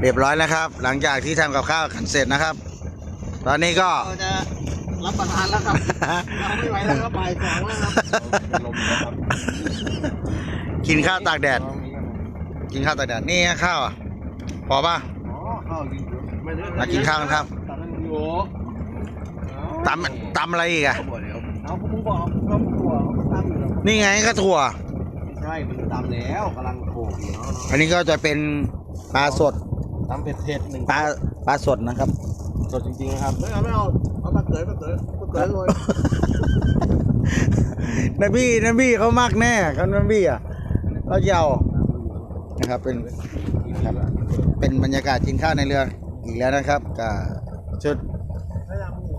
เรียบร้อยแล้วครับ หลังจากที่ทำกับข้าวกันเสร็จนะครับ ตอนนี้ก็ เราจะรับประทานแล้วครับเราไม่ไหวแล้วครับบ่ายสองแล้วครับลมนะครับกินข้าวตากแดด กินข้าวตากแดดนี่ข้าวอะพอป่ะอ๋อข้าวกินอยู่ไม่ได้มากินข้าวกันครับตอนนั้นอยู่ตำตำอะไรอีกอะเอาเขาเพิ่งบอกเขาถั่วเขาตำอยู่แล้วนี่ไงก็ถั่วไม่ใช่มันตำแล้วกำลังโขกอยู่เนาะอันนี้ก็จะเป็นปลาสด ตำเผ็ดๆหนึ่งปลาปลาสดนะครับ สดจริงๆนะครับไม่เอาไม่เอาเอาปลาเก๋ยปลาเก๋ยปลาเก๋ยโรยนบี้นบี้เขามากแน่กันนบี้อะเราเยานะครับเป็นนะครับเป็นบรรยากาศกินข้าวในเรืออีกแล้วนะครับกับชุด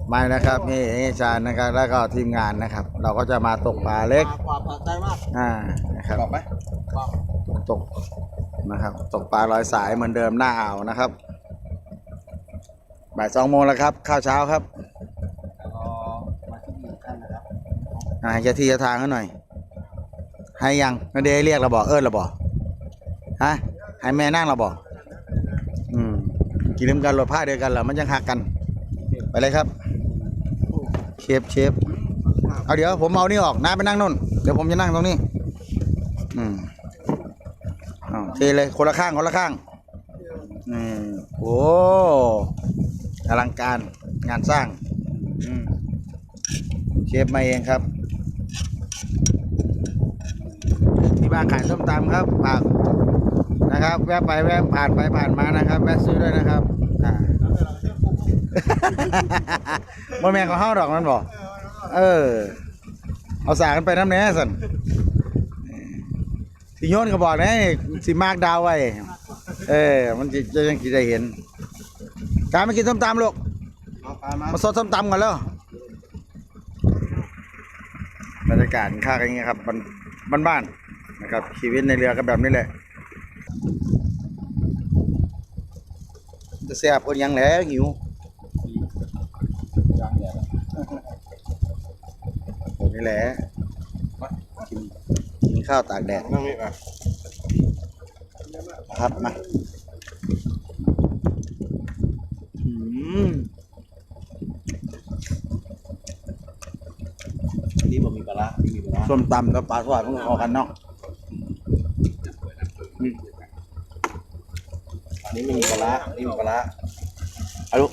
ไม้นะครับนี่นี่ชาญนะครับแล้วก็ทีมงานนะครับ เราก็จะมาตกปลาเล็กกว่าปลาใจมากอ่านะครับบอกไหมบอกตก นะครับ ตกปลาลอยสายเหมือนเดิมหน้าอ่าวนะครับบ่ายสองโมงแล้วครับ ข้าวเช้าครับแล้วก็มาที่นี่กันนะครับอ่าให้เจ้าที่เจ้าทางเขาหน่อย ให้ยังไม่ได้เรียกเราบอกเอิญเราบอกฮะให้แม่นั่งเราบอกอืมกินน้ำกันรถผ้าเดียวกันเหรอมันยังหักกัน ไปเลยครับ เชฟเชฟเอาเดี๋ยวผมเอานี่ออกน้าไปนั่งนู่น เดี๋ยวผมจะนั่งตรงนี้ อืม เทเลยคนละข้างคนละข้างอืมโอ้อลังการงานสร้างเชฟมาเองครับ ที่บ้านขายส้มตำครับฝากนะครับ แวะไปแวะผ่านไปผ่านมานะครับ แวะซื้อด้วยนะครับอ่าบ่แม่นของเฮาดอกมันบอกเออ เอาสากันไปน้ำแน่สัน สิโยนก็บอกนะสิมากดาวไว้ เออ มันจะจะยังกินได้เห็น การมากินส้มตำลูกเอาปลามามาสดส้มตำกันแล้วบรรยากาศค่ากันอย่างเงี้ยครับบ้านบ้านๆนะครับชีวิตในเรือก็แบบนี้แหละจะแซ่บคนยังแหล้วหิวอย่างเดียวแบบนี้แหละ กินกินข้าวตากแดดนั่งนี่อะครับมาอืมนี่ผมมีปลาร้านี่มีปลาร้าส้มตำกับปลาทอดมันก็เข้ากันเนาะอืมอันนี้ไม่มีปลาร้าอันนี้มีปลาร้าเอาลูก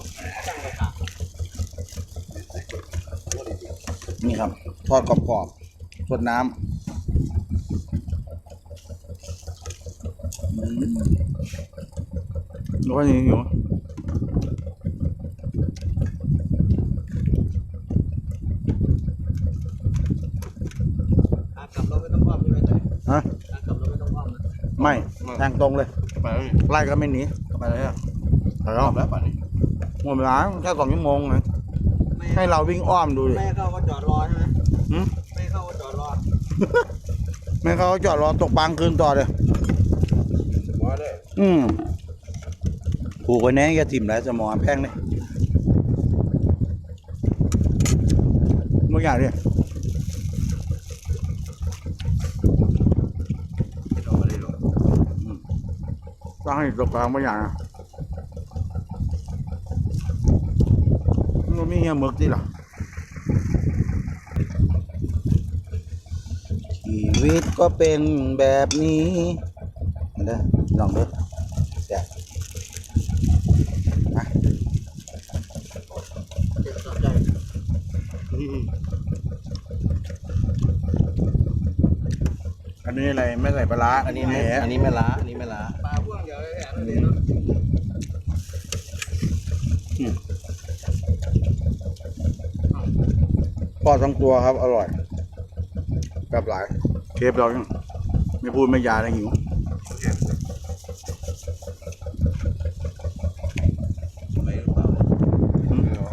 นี่ครับ ทอดกรอบๆสดน้ำอืม แล้วก็ยังอยู่อะกลับเราไม่ต้องอ้อมใช่ไหมจ๊ะฮะอะกลับเราไม่ต้องอ้อมนะไม่ทางตรงเลยไปแล้วนี่ไล่ก็ไม่หนีไปแล้วอะแต่รก็อบแล้วป่านนี้หมดเวลาแค่สองชั่วโมงนะแม่ให้เราวิ่งอ้อมดูดิแม่เข้าก็จอดรอใช่ไหมหืมแม่เข้าก็จอดรอไม่เขาจอดรอตกปลางคืนต่อเลยว่าได้อืม ผูกไว้แน่อย่าถิ่มแล้วจะมองแพงเลยมื่ออย่างเนี่ยไม่ต้องมาได้หรอกต้องให้ตกกลางมื่ออย่างอะมันมีเหี้ยหมึกที่หรอชีวิตก็เป็นแบบนี้เด้อลองเด้อแซ่บมา เจ็บสอบใจ อันนี้อะไรไม่ใส่ปลาร้าอันนี้ไม่ แหอันนี้ไม่ล้าอันนี้ไม่ล้าปลาพ่วงเดี๋ยวแหละนั่นเองเนาะทอดทั้งตัวครับ อร่อย แบบหลายเคฟเรายังไม่พูดไม่ยาเลยหิว ไม่หรือเปล่า อืม เออ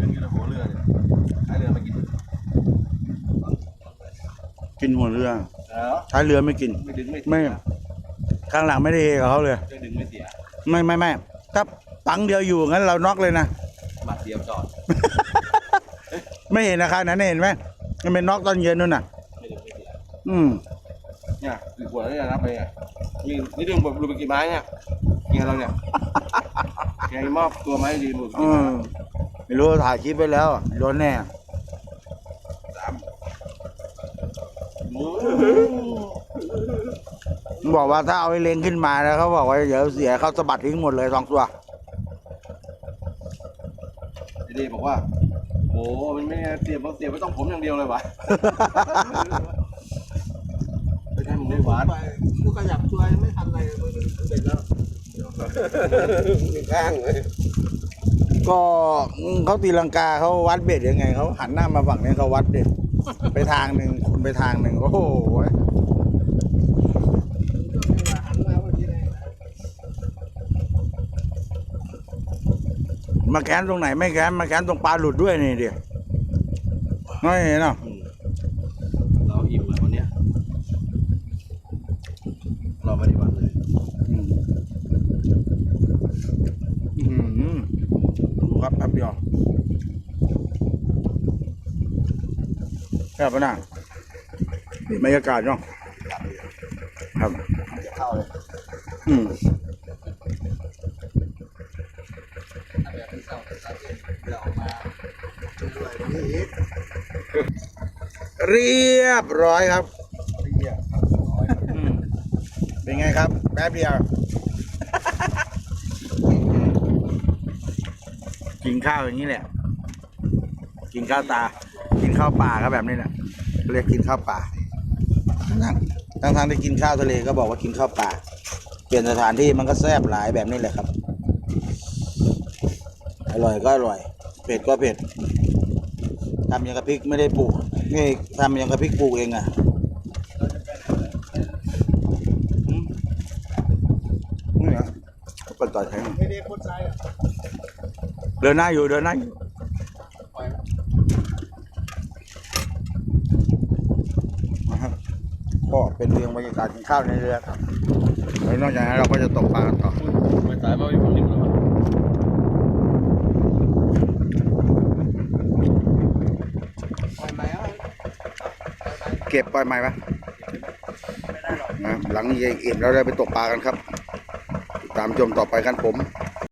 ยังอยู่ในหัวเรือเนี่ยท้ายเรือไม่กิน กิ นหัวเรือเออท้ายเรือไม่กิน ไม่ดึงไม่เสียไม่ ข้างหลังไม่ได้เฮกับเขาเลย ไม่ดึงไม่เสียไม่ไม่ไม่ถ้าปังเดียวอยู่งั้นเราน็อกเลยนะ บัตรเดียวจอดไม่เห็นอาคารนั้นเห็นไหมมันเป็นน็อกตอนเย็นนู่นน่ะ ไม่ดึงไม่เสียอืมเนี่ยดึงขวดแล้วจะนับไปไงนี่นี่ดึงแบบรูปกี่ไม้เนี่ยเกียร์เราเนี่ยแกมอบตัวไม้ดีหมดอืมไม่รู้ถ่ายคลิปไปแล้วโดนแน่ บอกว่าถ้าเอาไอ้เลงขึ้นมาแล้วเขาบอกว่าเดี๋ยวเสียเขาสะบัดทิ้งหมดเลยสองตัวไอ้ดีบอกว่าโอ้มันไม่เสียบเสียบไม่ต้องผมอย่างเดียวเลยวะไม่ใช่มึงไม่หวานไปกูขยับช่วยไม่ทันอะไรมือเด็กแล้วข้างเลยก็เขาตีลังกาเขาวัดเบ็ดยังไงเขาหันหน้ามาฝั่งนี้เขาวัดเด็ด ไปทางหนึ่งคุณไปทางหนึ่งโอ้โหหันมาพอดีเลยมาแขนตรงไหนไม่แขนมาแขนตรงปลาหลุดด้วยนี่เดียวไม่เห็นเนาะเราอิ่มเลยวันเนี้ยเราไม่ได้หวานเลยอืมอื้อหือดูครับแป๊บเดียว แค่ปะน่ะนี่บรรยากาศเนาะครับจะเข้าเลยอืมเดี๋ยวออกมาด้วยนี่เรียบร้อยครับเหี้ยบร้อยอืมเป็นไงครับ แป๊บเดียวกินข้าวอย่างนี้แหละ กินข้าวตา กินข้าวป่าก็แบบนี้แหละเรียกกินข้าวป่าทั้งทั้งทางที่กินข้าวทะเลก็บอกว่ากินข้าวป่า เปลี่ยนสถานที่มันก็แซ่บหลายแบบนี้แหละครับ อร่อยก็อร่อย เผ็ดก็เผ็ดทำย่างกับพริกไม่ได้ปลูกนี่ทำย่างกับพริกปลูกเองอะอืมนี่นะเปิดต่อยแทงไม่ได้คนใจอะเดินหน้าอยู่เดินหน้าอยู่ ปล่อยแล้ว นะครับก็ เป็นเพียงบรรยากาศกินข้าวในเรือครับแล้วนอกจากนั้นเราก็จะตกปลากันต่อไปสายมาอยู่ฝั่งนี้หมดเลยวะปล่อยไหมอะเก็บปล่อยใหม่ปะนะหลังเย็นอิ่มแล้วได้ไปตกปลากันครับติดตามชมต่อไปกันผม